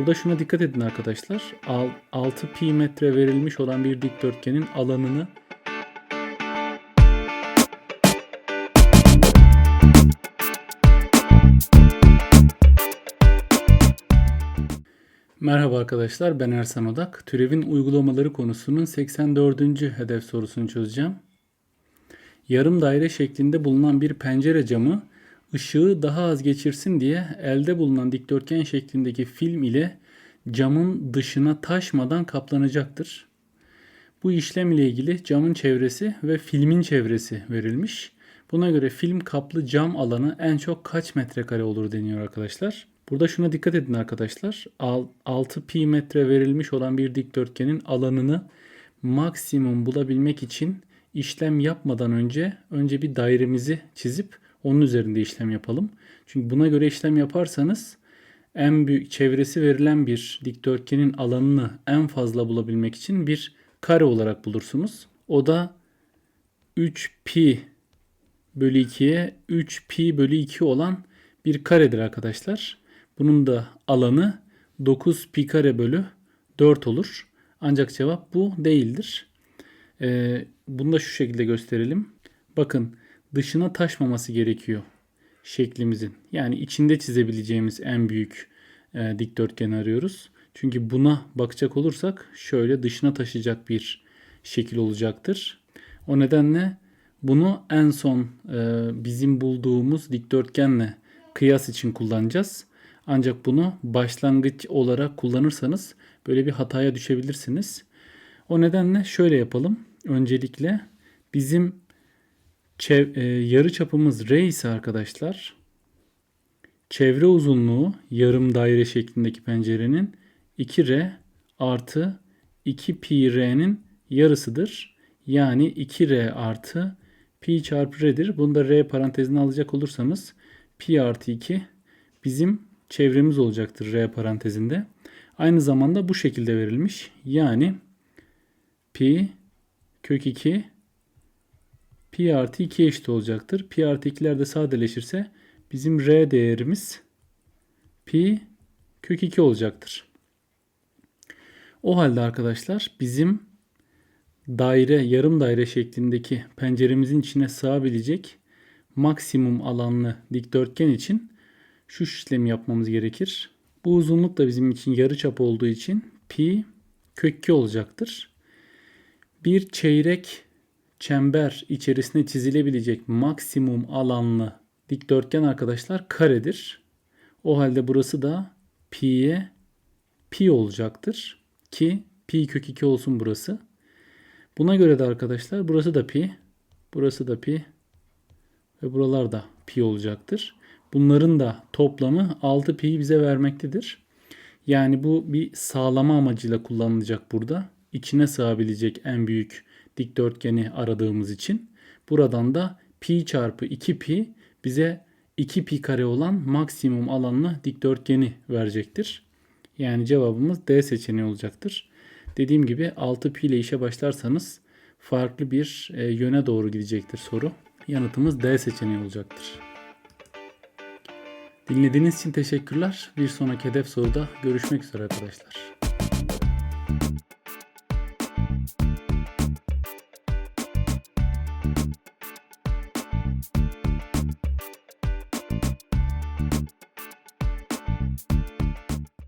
Burada şuna dikkat edin arkadaşlar. Al- 6 pi metre verilmiş olan bir dikdörtgenin alanını Merhaba arkadaşlar ben Ersan Odak. Türevin uygulamaları konusunun 84. hedef sorusunu çözeceğim. Yarım daire şeklinde bulunan bir pencere camı ışığı daha az geçirsin diye elde bulunan dikdörtgen şeklindeki film ile camın dışına taşmadan kaplanacaktır. Bu işlem ile ilgili camın çevresi ve filmin çevresi verilmiş. Buna göre film kaplı cam alanı en çok kaç metrekare olur deniyor arkadaşlar. Burada şuna dikkat edin arkadaşlar. Al- 6 pi metre verilmiş olan bir dikdörtgenin alanını maksimum bulabilmek için işlem yapmadan önce önce bir dairemizi çizip onun üzerinde işlem yapalım. Çünkü buna göre işlem yaparsanız en büyük çevresi verilen bir dikdörtgenin alanını en fazla bulabilmek için bir kare olarak bulursunuz. O da 3 pi bölü 2'ye 3 pi bölü 2 olan bir karedir arkadaşlar. Bunun da alanı 9 pi kare bölü 4 olur. Ancak cevap bu değildir. Ee, bunu da şu şekilde gösterelim. Bakın dışına taşmaması gerekiyor şeklimizin. Yani içinde çizebileceğimiz en büyük e, dikdörtgeni arıyoruz. Çünkü buna bakacak olursak şöyle dışına taşıyacak bir şekil olacaktır. O nedenle bunu en son e, bizim bulduğumuz dikdörtgenle kıyas için kullanacağız. Ancak bunu başlangıç olarak kullanırsanız böyle bir hataya düşebilirsiniz. O nedenle şöyle yapalım. Öncelikle bizim çev- e, yarı çapımız r ise arkadaşlar çevre uzunluğu yarım daire şeklindeki pencerenin 2r artı 2 pi r'nin yarısıdır. Yani 2r artı pi çarpı r'dir. Bunu da r parantezine alacak olursanız pi artı 2 bizim çevremiz olacaktır r parantezinde. Aynı zamanda bu şekilde verilmiş. Yani pi kök 2 pi artı 2 eşit olacaktır. Pi artı 2'ler de sadeleşirse bizim r değerimiz pi kök 2 olacaktır. O halde arkadaşlar bizim daire, yarım daire şeklindeki penceremizin içine sığabilecek maksimum alanlı dikdörtgen için şu işlemi yapmamız gerekir. Bu uzunluk da bizim için yarıçap olduğu için pi kök 2 olacaktır. Bir çeyrek çember içerisine çizilebilecek maksimum alanlı dikdörtgen arkadaşlar karedir. O halde burası da pi'ye pi olacaktır. Ki pi kök 2 olsun burası. Buna göre de arkadaşlar burası da pi, burası da pi ve buralar da pi olacaktır. Bunların da toplamı 6 pi bize vermektedir. Yani bu bir sağlama amacıyla kullanılacak burada. İçine sığabilecek en büyük dikdörtgeni aradığımız için. Buradan da pi çarpı 2 pi bize 2 pi kare olan maksimum alanlı dikdörtgeni verecektir. Yani cevabımız D seçeneği olacaktır. Dediğim gibi 6 pi ile işe başlarsanız farklı bir e, yöne doğru gidecektir soru. Yanıtımız D seçeneği olacaktır. Dinlediğiniz için teşekkürler. Bir sonraki hedef soruda görüşmek üzere arkadaşlar.